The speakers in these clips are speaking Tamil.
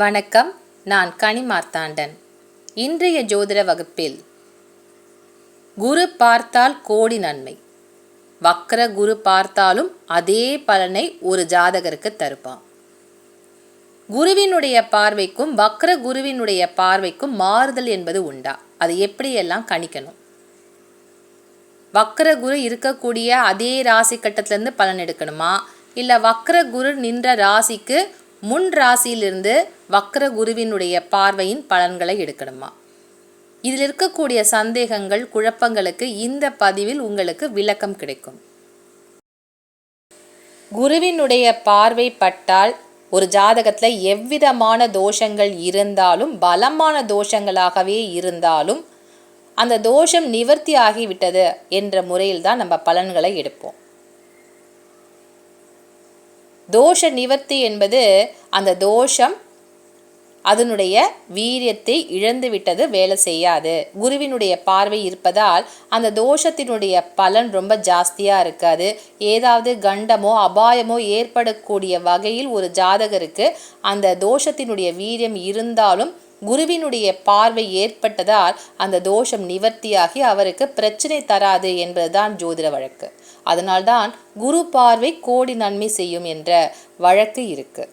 வணக்கம் நான் கனிமார்த்தாண்டன் இன்றைய ஜோதிட வகுப்பில் குரு பார்த்தால் கோடி நன்மை. வக்ர குரு பார்த்தாலும் அதே பலனை ஒரு ஜாதகருக்கு தருப்பான். குருவினுடைய பார்வைக்கும் வக்ர குருவினுடைய பார்வைக்கும் மாறுதல் என்பது உண்டா? அது எப்படியெல்லாம் கணிக்கணும்? வக்ர குரு இருக்கக்கூடிய அதே ராசி கட்டத்திலேருந்து பலன் எடுக்கணுமா? இல்லை வக்ர குரு நின்ற ராசிக்கு முன் ராசியிலிருந்து வக்ர குருவினுடைய பார்வையின் பலன்களை எடுக்கணுமா? இதில் இருக்கக்கூடிய சந்தேகங்கள் குழப்பங்களுக்கு இந்த பதிவில் உங்களுக்கு விளக்கம் கிடைக்கும். குருவினுடைய பார்வை பட்டால் ஒரு ஜாதகத்தில் எவ்விதமான தோஷங்கள் இருந்தாலும் பலமான தோஷங்களாகவே இருந்தாலும் அந்த தோஷம் நிவர்த்தி ஆகிவிட்டது என்ற முறையில் தான் நம்ம பலன்களை எடுப்போம். தோஷ நிவர்த்தி என்பது அந்த தோஷம் அதனுடைய வீரியத்தை இழந்து விட்டது வேலை செய்யாது. குருவினுடைய பார்வை இருப்பதால் அந்த தோஷத்தினுடைய பலன் ரொம்ப ஜாஸ்தியாக இருக்காது. ஏதாவது கண்டமோ அபாயமோ ஏற்படக்கூடிய வகையில் ஒரு ஜாதகருக்கு அந்த தோஷத்தினுடைய வீரியம் இருந்தாலும் குருவினுடைய பார்வை ஏற்பட்டதால் அந்த தோஷம் நிவர்த்தியாகி அவருக்கு பிரச்சனை தராது என்பதுதான் ஜோதிட வழக்கு. அதனால்தான் குரு பார்வை கோடி நன்மை செய்யும் என்ற வழக்கு இருக்கு.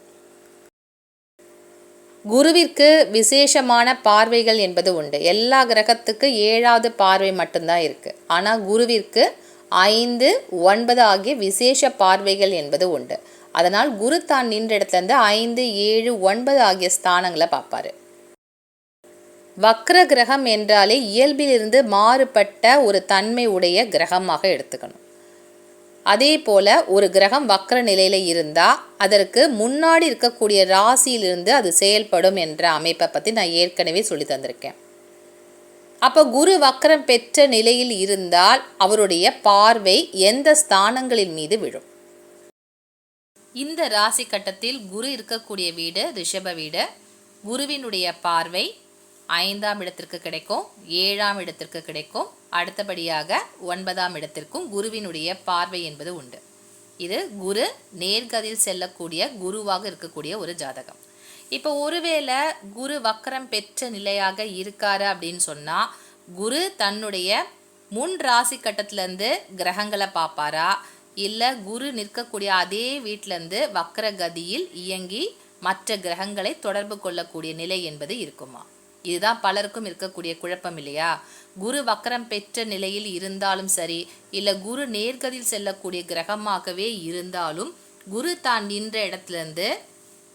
குருவிற்கு விசேஷமான பார்வைகள் என்பது உண்டு. எல்லா கிரகத்துக்கு ஏழாவது பார்வை மட்டும்தான் இருக்கு. ஆனால் குருவிற்கு ஐந்து ஒன்பது ஆகிய விசேஷ பார்வைகள் என்பது உண்டு. அதனால் குரு தான் நின்ற இடத்துலேருந்து ஐந்து ஏழு ஒன்பது ஆகிய ஸ்தானங்களை பார்ப்பாரு. வக்ர கிரகம் என்றாலே இயல்பிலிருந்து மாறுபட்ட ஒரு தன்மை உடைய கிரகமாக எடுத்துக்கணும். அதே போல் ஒரு கிரகம் வக்ர நிலையில் இருந்தால் அதற்கு முன்னாடி இருக்கக்கூடிய ராசியிலிருந்து அது செயல்படும் என்ற அமைப்பை பற்றி நான் ஏற்கனவே சொல்லி தந்திருக்கேன். அப்போ குரு வக்ரம் பெற்ற நிலையில் இருந்தால் அவருடைய பார்வை எந்த ஸ்தானங்களின் மீது விழும்? இந்த ராசி கட்டத்தில் குரு இருக்கக்கூடிய வீடு ரிஷப வீடு. குருவினுடைய பார்வை ஐந்தாம் இடத்திற்கு கிடைக்கும் ஏழாம் இடத்திற்கு கிடைக்கும். அடுத்தபடியாக ஒன்பதாம் இடத்திற்கும் குருவினுடைய பார்வை என்பது உண்டு. இது குரு நேர்கதில் செல்லக்கூடிய குருவாக இருக்கக்கூடிய ஒரு ஜாதகம். இப்போ ஒருவேளை குரு வக்கரம் பெற்ற நிலையாக இருக்காரு அப்படின்னு சொன்னால் குரு தன்னுடைய முன் ராசி கட்டத்திலேருந்து கிரகங்களை பார்ப்பாரா? இல்லை குரு நிற்கக்கூடிய அதே வீட்டிலேருந்து வக்கர கதியில் இயங்கி மற்ற கிரகங்களை தொடர்பு கொள்ளக்கூடிய நிலை என்பது இருக்குமா? இதுதான் பலருக்கும் இருக்கக்கூடிய குழப்பம் இல்லையா? குரு வக்கரம் பெற்ற நிலையில் இருந்தாலும் சரி இல்லை குரு நேர்கதில் செல்லக்கூடிய கிரகமாகவே இருந்தாலும் குரு தான் நின்ற இடத்திலிருந்து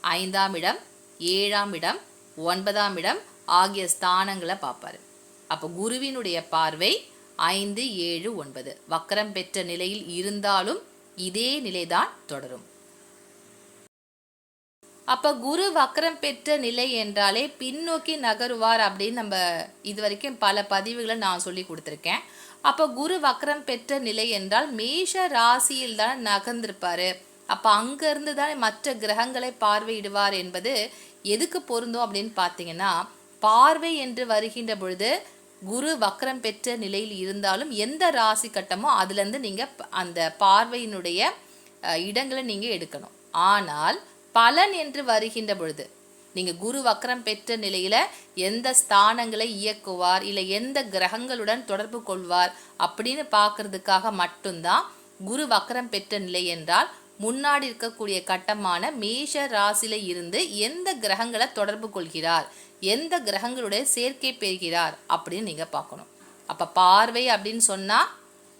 ஐந்தாம் இடம் ஏழாம் இடம் ஒன்பதாம் இடம் ஆகிய ஸ்தானங்களை பார்ப்பாரு. அப்போ குருவினுடைய பார்வை ஐந்து ஏழு ஒன்பது. வக்கரம் பெற்ற நிலையில் இருந்தாலும் இதே நிலைதான் தொடரும். அப்போ குரு வக்கரம் பெற்ற நிலை என்றாலே பின்னோக்கி நகருவார் அப்படின்னு நம்ம இது வரைக்கும் பல பதிவுகளை நான் சொல்லி கொடுத்துருக்கேன். அப்போ குரு வக்கரம் பெற்ற நிலை என்றால் மேஷ ராசியில் தான் நகர்ந்திருப்பாரு. அப்போ அங்கேருந்து தான் மற்ற கிரகங்களை பார்வையிடுவார் என்பது எதுக்கு பொருந்தும் அப்படின்னு பார்த்தீங்கன்னா பார்வை என்று வருகின்ற பொழுது குரு வக்கரம் பெற்ற நிலையில் இருந்தாலும் எந்த ராசி கட்டமோ அதுலேருந்து நீங்கள் அந்த பார்வையினுடைய இடங்களை நீங்கள் எடுக்கணும். ஆனால் பலன் என்று வருகின்ற பொழுது நீங்க குரு வக்கரம் பெற்ற நிலையில எந்த ஸ்தானங்களை இயக்குவார் இல்லை எந்த கிரகங்களுடன் தொடர்பு கொள்வார் அப்படின்னு பார்க்கறதுக்காக மட்டும்தான் குரு வக்கரம் பெற்ற நிலை என்றால் முன்னாடி இருக்கக்கூடிய கட்டமான மேஷ ராசியில இருந்து எந்த கிரகங்களை தொடர்பு கொள்கிறார் எந்த கிரகங்களுடைய சேர்க்கை பெறுகிறார் அப்படின்னு நீங்க பார்க்கணும். அப்ப பார்வை அப்படின்னு சொன்னா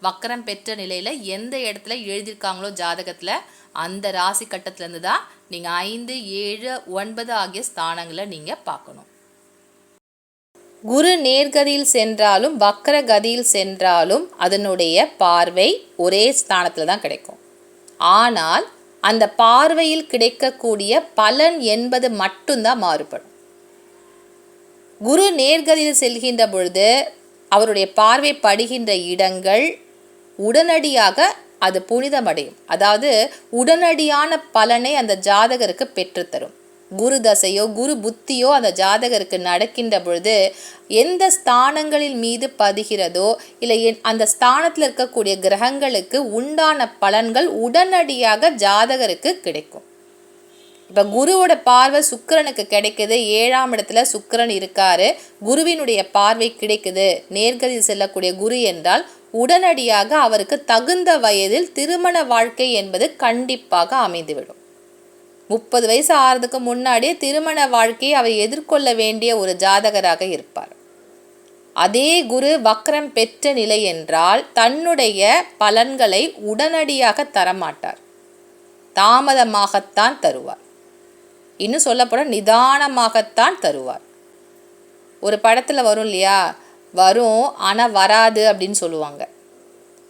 வக்கரம் பெற்ற நிலையில எந்த இடத்துல எழுதியிருக்காங்களோ ஜாதகத்துல அந்த ராசி கட்டத்திலேருந்து தான் நீங்கள் ஐந்து ஏழு ஒன்பது ஆகிய ஸ்தானங்களை நீங்கள் பார்க்கணும். குரு நேர்கதியில் சென்றாலும் வக்கர கதியில் சென்றாலும் அதனுடைய பார்வை ஒரே ஸ்தானத்தில் தான் கிடைக்கும். ஆனால் அந்த பார்வையில் கிடைக்கக்கூடிய பலன் என்பது மட்டும்தான் மாறுபடும். குரு நேர்கதியில் செல்கின்ற பொழுது அவருடைய பார்வை படுகின்ற இடங்கள் உடனடியாக அது புனிதமடையும். அதாவது உடனடியான பலனை அந்த ஜாதகருக்கு பெற்றுத்தரும். குரு தசையோ குரு புத்தியோ அந்த ஜாதகருக்கு நடக்கின்ற பொழுது எந்த ஸ்தானங்களில் மீது பதிகிறதோ இல்லை அந்த ஸ்தானத்தில் இருக்கக்கூடிய கிரகங்களுக்கு உண்டான பலன்கள் உடனடியாக ஜாதகருக்கு கிடைக்கும். இப்போ குருவோட பார்வை சுக்கிரனுக்கு கிடைக்குது. ஏழாம் இடத்துல சுக்கரன் இருக்காரு. குருவினுடைய பார்வை கிடைக்குது. நேர்கதில் செல்லக்கூடிய குரு என்றால் உடனடியாக அவருக்கு தகுந்த வயதில் திருமண வாழ்க்கை என்பது கண்டிப்பாக அமைந்துவிடும். முப்பது வயசு ஆறதுக்கு முன்னாடியே திருமண வாழ்க்கையை அவர் எதிர்கொள்ள வேண்டிய ஒரு ஜாதகராக இருப்பார். அதே குரு வக்ரம் பெற்ற நிலை என்றால் தன்னுடைய பலன்களை உடனடியாக தரமாட்டார். தாமதமாகத்தான் தருவார். இன்னும் சொல்லப்போனால் நிதானமாகத்தான் தருவார். ஒரு படத்தில் வரும் இல்லையா? வரும் ஆனால் வராது அப்படின்னு சொல்லுவாங்க.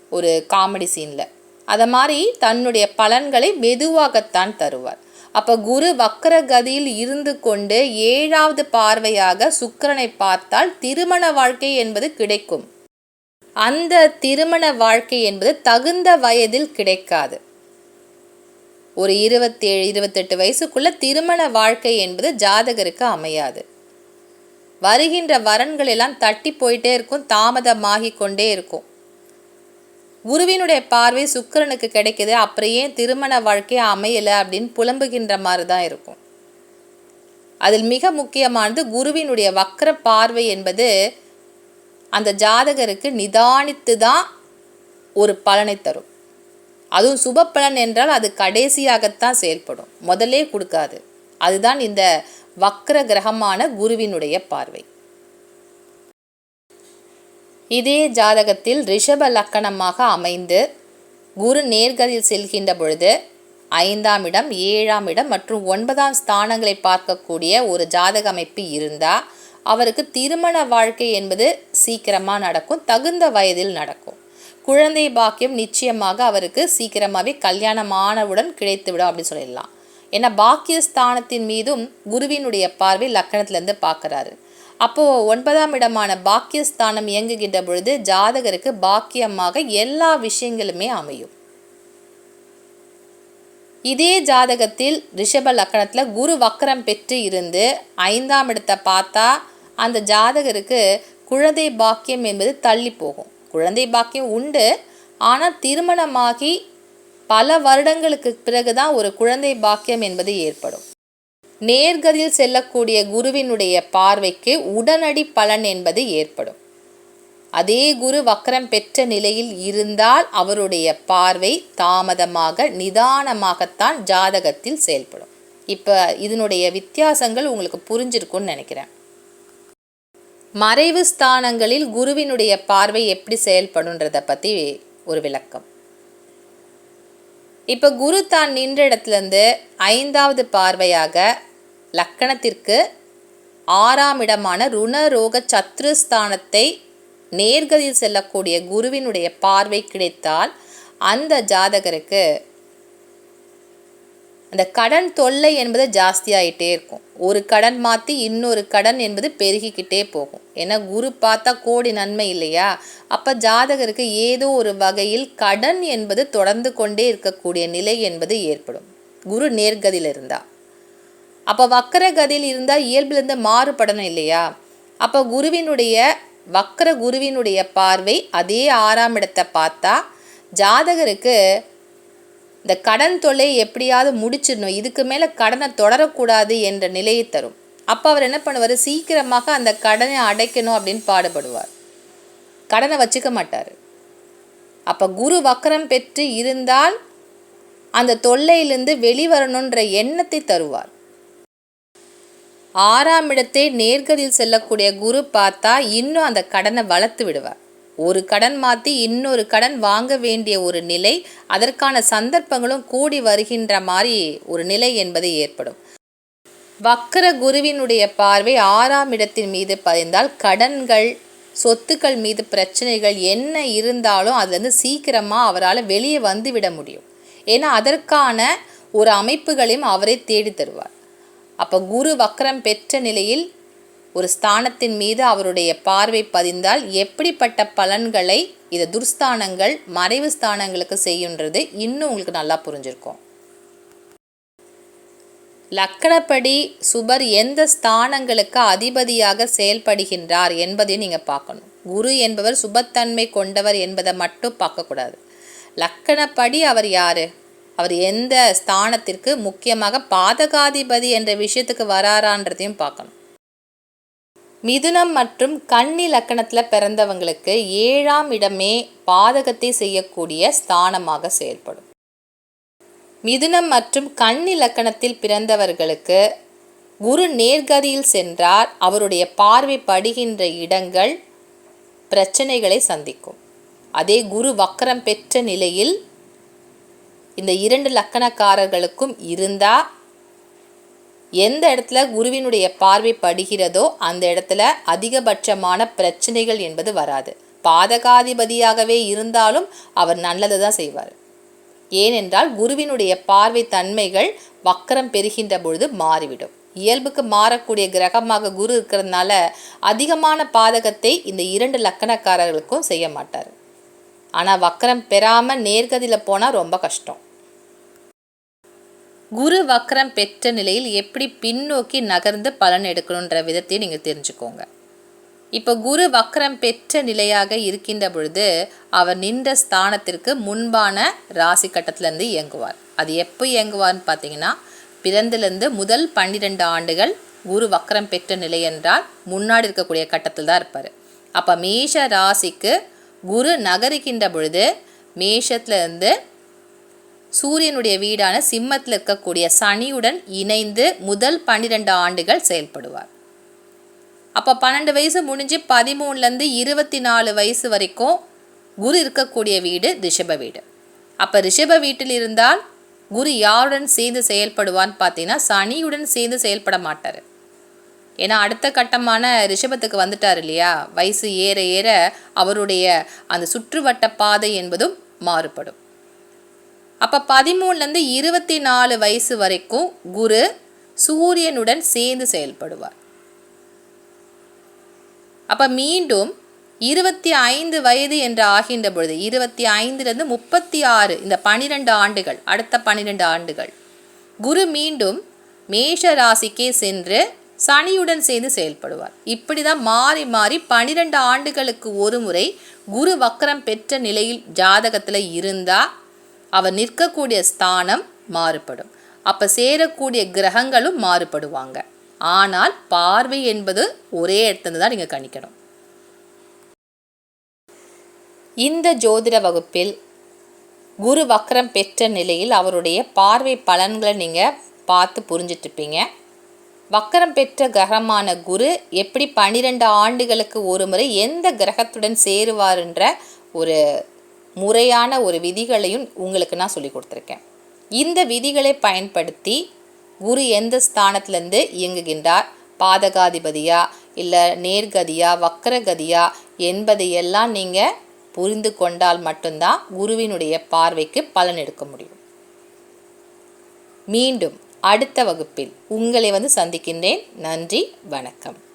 ஒரு காமெடி சீனில் அதை மாதிரி தன்னுடைய பலன்களை மெதுவாகத்தான் தருவார். அப்போ குரு வக்கர கதியில் இருந்து கொண்டு ஏழாவது பார்வையாக சுக்கரனை பார்த்தால் திருமண வாழ்க்கை என்பது கிடைக்கும். அந்த திருமண வாழ்க்கை என்பது தகுந்த வயதில் கிடைக்காது. ஒரு இருபத்தேழு இருபத்தெட்டு வயசுக்குள்ள திருமண வாழ்க்கை என்பது ஜாதகருக்கு அமையாது. வருகின்ற வரன்கள் எல்லாம் தட்டி போயிட்டே இருக்கும் தாமதமாகி கொண்டே இருக்கும். குருவினுடைய பார்வை சுக்கிரனுக்கு கிடைக்குது அப்புறம் ஏன் திருமண வாழ்க்கை அமையலை அப்படின்னு புலம்புகின்ற மாதிரி தான் இருக்கும். அதில் மிக முக்கியமானது குருவினுடைய வக்கர பார்வை என்பது அந்த ஜாதகருக்கு நிதானித்து தான் ஒரு பலனை தரும். அதுவும் சுப பலன் என்றால் அது கடைசியாகத்தான் செயல்படும். முதல்லே கொடுக்காது. அதுதான் இந்த வக்ர கிரகமான குருவினுடைய பார்வை. இதே ஜாதகத்தில் ரிஷப லக்கணமாக அமைந்து குரு நேர்கதில் செல்கின்ற பொழுது ஐந்தாம் இடம் ஏழாம் இடம் மற்றும் ஒன்பதாம் ஸ்தானங்களை பார்க்கக்கூடிய ஒரு ஜாதக அமைப்பு இருந்தால் அவருக்கு திருமண வாழ்க்கை என்பது சீக்கிரமாக நடக்கும் தகுந்த வயதில் நடக்கும். குழந்தை பாக்கியம் நிச்சயமாக அவருக்கு சீக்கிரமாகவே கல்யாணமானவுடன் கிடைத்துவிடும் அப்படின்னு சொல்லிடலாம். ஏன்னா பாக்கியஸ்தானத்தின் மீதும் குருவினுடைய பார்வை லக்கணத்திலேருந்து பார்க்குறாரு. அப்போது ஒன்பதாம் இடமான பாக்கியஸ்தானம் இயங்குகின்ற பொழுது ஜாதகருக்கு பாக்கியமாக எல்லா விஷயங்களுமே அமையும். இதே ஜாதகத்தில் ரிஷப லக்கணத்தில் குரு வக்கரம் பெற்று இருந்து ஐந்தாம் இடத்தை பார்த்தா அந்த ஜாதகருக்கு குழந்தை பாக்கியம் என்பது தள்ளி போகும். குழந்தை பாக்கியம் உண்டு. ஆனால் திருமணமாகி பல வருடங்களுக்கு பிறகுதான் ஒரு குழந்தை பாக்கியம் என்பது ஏற்படும். நேர்கதியில் செல்லக்கூடிய குருவினுடைய பார்வைக்கு உடனடி பலன் என்பது ஏற்படும். அதே குரு வக்கரம் பெற்ற நிலையில் இருந்தால் அவருடைய பார்வை தாமதமாக நிதானமாகத்தான் ஜாதகத்தில் செயல்படும். இப்போ இதனுடைய வித்தியாசங்கள் உங்களுக்கு புரிஞ்சிருக்கும்னு நினைக்கிறேன். மறைவு ஸ்தானங்களில் குருவினுடைய பார்வை எப்படி செயல்படுன்றதை பற்றி ஒரு விளக்கம். இப்போ குரு தான் நின்ற இடத்துலேருந்து ஐந்தாவது பார்வையாக லக்கணத்திற்கு ஆறாம் இடமான ருணரோக சத்ருஸ்தானத்தை நேர்கதியில் செல்லக்கூடிய குருவினுடைய பார்வை கிடைத்தால் அந்த ஜாதகருக்கு அந்த கடன் தொல்லை என்பது ஜாஸ்தியாகிட்டே இருக்கும். ஒரு கடன் மாற்றி இன்னொரு கடன் என்பது பெருகிக்கிட்டே போகும். ஏன்னா குரு பார்த்தா கோடி நன்மை இல்லையா? அப்போ ஜாதகருக்கு ஏதோ ஒரு வகையில் கடன் என்பது தொடர்ந்து கொண்டே இருக்கக்கூடிய நிலை என்பது ஏற்படும். குரு நேர்கதியில் இருந்தால் அப்போ வக்கர கதியில் இருந்தால் இயல்பிலிருந்து மாறுபடணும் இல்லையா? அப்போ குருவினுடைய வக்கர குருவினுடைய பார்வை அதே ஆறாம் இடத்தை பார்த்தா ஜாதகருக்கு இந்த கடன் தொல்லை எப்படியாவது முடிச்சிடணும். இதுக்கு மேலே கடனை தொடரக்கூடாது என்ற நிலையை தரும். அப்போ அவர் என்ன பண்ணுவார்? சீக்கிரமாக அந்த கடனை அடைக்கணும் அப்படின்னு பாடுபடுவார். கடனை வச்சுக்க மாட்டார். அப்போ குரு வக்கரம் பெற்று இருந்தால் அந்த தொல்லையிலிருந்து வெளிவரணுன்ற எண்ணத்தை தருவார். ஆறாம் இடத்தை நேர்கதில் செல்லக்கூடிய குரு பார்த்தா இன்னும் அந்த கடனை வளர்த்து விடுவார். ஒரு கடன் மாற்றி இன்னொரு கடன் வாங்க வேண்டிய ஒரு நிலை அதற்கான சந்தர்ப்பங்களும் கூடி வருகின்ற மாதிரி ஒரு நிலை என்பது ஏற்படும். வக்கர குருவினுடைய பார்வை ஆறாம் இடத்தின் மீது பதிந்தால் கடன்கள் சொத்துக்கள் மீது பிரச்சனைகள் என்ன இருந்தாலும் அதுலேருந்து சீக்கிரமாக அவரால் வெளியே வந்து விட முடியும். ஏன்னா அதற்கான ஒரு அமைப்புகளையும் அவரே தேடி தருவார். அப்போ குரு வக்கரம் பெற்ற நிலையில் ஒரு ஸ்தானத்தின் மீது அவருடைய பார்வை பதிந்தால் எப்படிப்பட்ட பலன்களை இது துர்ஸ்தானங்கள் மறைவு ஸ்தானங்களுக்கு செய்யுன்றது இன்னும் உங்களுக்கு நல்லா புரிஞ்சிருக்கும். லக்கணப்படி சுபர் எந்த ஸ்தானங்களுக்கு அதிபதியாக செயல்படுகின்றார் என்பதையும் நீங்கள் பார்க்கணும். குரு என்பவர் சுபத்தன்மை கொண்டவர் என்பதை மட்டும் பார்க்கக்கூடாது. லக்கணப்படி அவர் யார்? அவர் எந்த ஸ்தானத்திற்கு முக்கியமாக பாதகாதிபதி என்ற விஷயத்துக்கு வராரான்றதையும் பார்க்கணும். மிதுனம் மற்றும் கன்னி லக்கணத்தில் பிறந்தவங்களுக்கு ஏழாம் இடமே பாதகத்தை செய்யக்கூடிய ஸ்தானமாக செயல்படும். மிதுனம் மற்றும் கன்னி லக்கணத்தில் பிறந்தவர்களுக்கு குரு நேர்கதியில் சென்றார். அவருடைய பார்வை படுகின்ற இடங்கள் பிரச்சனைகளை சந்திக்கும். அதே குரு வக்கரம் பெற்ற நிலையில் இந்த இரண்டு லக்கணக்காரர்களுக்கும் இருந்தால் எந்த இடத்துல குருவினுடைய பார்வை படுகிறதோ அந்த இடத்துல அதிகபட்சமான பிரச்சனைகள் என்பது வராது. பாதகாதிபதியாகவே இருந்தாலும் அவர் நல்லது தான் செய்வார். ஏனென்றால் குருவினுடைய பார்வை தன்மைகள் வக்கரம் பெறுகின்ற பொழுது மாறிவிடும். இயல்புக்கு மாறக்கூடிய கிரகமாக குரு இருக்கிறதுனால அதிகமான பாதகத்தை இந்த இரண்டு லக்கணக்காரர்களுக்கும் செய்ய மாட்டார். ஆனால் வக்கரம் பெறாமல் நேர்கதியில் போனால் ரொம்ப கஷ்டம். குரு வக்ரம் பெற்ற நிலையில் எப்படி பின்னோக்கி நகர்ந்து பலன் எடுக்கணுன்ற விதத்தையும் நீங்கள் தெரிஞ்சுக்கோங்க. இப்போ குரு வக்ரம் பெற்ற நிலையாக இருக்கின்ற பொழுது அவர் நின்ற ஸ்தானத்திற்கு முன்பான ராசி கட்டத்திலேருந்து இயங்குவார். அது எப்போ இயங்குவார்னு பார்த்தீங்கன்னா பிறந்திலிருந்து முதல் பன்னிரெண்டு ஆண்டுகள் குரு வக்ரம் பெற்ற நிலை என்றால் முன்னாடி இருக்கக்கூடிய கட்டத்தில் தான் இருப்பார். அப்போ மேஷ ராசிக்கு குரு நகருகின்ற பொழுது மேஷத்துலேருந்து சூரியனுடைய வீடான சிம்மத்தில் இருக்கக்கூடிய சனியுடன் இணைந்து முதல் பன்னிரெண்டு ஆண்டுகள் செயல்படுவார். அப்போ பன்னெண்டு வயசு முடிஞ்சு பதிமூணுலேருந்து இருபத்தி நாலு வயசு வரைக்கும் குரு இருக்கக்கூடிய வீடு ரிஷப வீடு. அப்போ ரிஷப வீட்டில் இருந்தால் குரு யாருடன் சேர்ந்து செயல்படுவான்னு பார்த்தீங்கன்னா சனியுடன் சேர்ந்து செயல்பட மாட்டார். ஏன்னா அடுத்த கட்டமான ரிஷபத்துக்கு வந்துட்டார் இல்லையா? வயசு ஏற ஏற அவருடைய அந்த சுற்றுவட்ட பாதை என்பதும் மாறுபடும். அப்போ பதிமூணுலேருந்து இருபத்தி நாலு வயசு வரைக்கும் குரு சூரியனுடன் சேர்ந்து செயல்படுவார். அப்போ மீண்டும் இருபத்தி ஐந்து வயது என்று ஆகின்ற பொழுது இருபத்தி ஐந்துலேருந்து முப்பத்தி ஆறு இந்த பனிரெண்டு ஆண்டுகள் அடுத்த பன்னிரெண்டு ஆண்டுகள் குரு மீண்டும் மேஷ ராசிக்கே சென்று சனியுடன் சேர்ந்து செயல்படுவார். இப்படி தான் மாறி மாறி பனிரெண்டு ஆண்டுகளுக்கு ஒரு முறை குரு வக்கரம் பெற்ற நிலையில் ஜாதகத்தில் இருந்தால் அவர் நிற்கக்கூடிய ஸ்தானம் மாறுபடும். அப்போ சேரக்கூடிய கிரகங்களும் மாறுபடுவாங்க. ஆனால் பார்வை என்பது ஒரே இடத்துல தான் நீங்கள் கணிக்கணும். இந்த ஜோதிட வகுப்பில் குரு வக்ரம் பெற்ற நிலையில் அவருடைய பார்வை பலன்களை நீங்கள் பார்த்து புரிஞ்சிட்ருப்பீங்க. வக்கரம் பெற்ற கிரகமான குரு எப்படி பன்னிரெண்டு ஆண்டுகளுக்கு ஒரு முறை எந்த கிரகத்துடன் சேருவார்ன்ற ஒரு முறையான ஒரு விதிகளையும் உங்களுக்கு நான் சொல்லி கொடுத்துருக்கேன். இந்த விதிகளை பயன்படுத்தி குரு எந்த ஸ்தானத்துலேருந்து இயங்குகின்றார்? பாதகாதிபதியா? இல்லை நேர்கதியா? வக்கரகதியா? என்பதையெல்லாம் நீங்கள் புரிந்து கொண்டால் மட்டும்தான் குருவினுடைய பார்வைக்கு பலன் எடுக்க முடியும். மீண்டும் அடுத்த வகுப்பில் உங்களை வந்து சந்திக்கின்றேன். நன்றி வணக்கம்.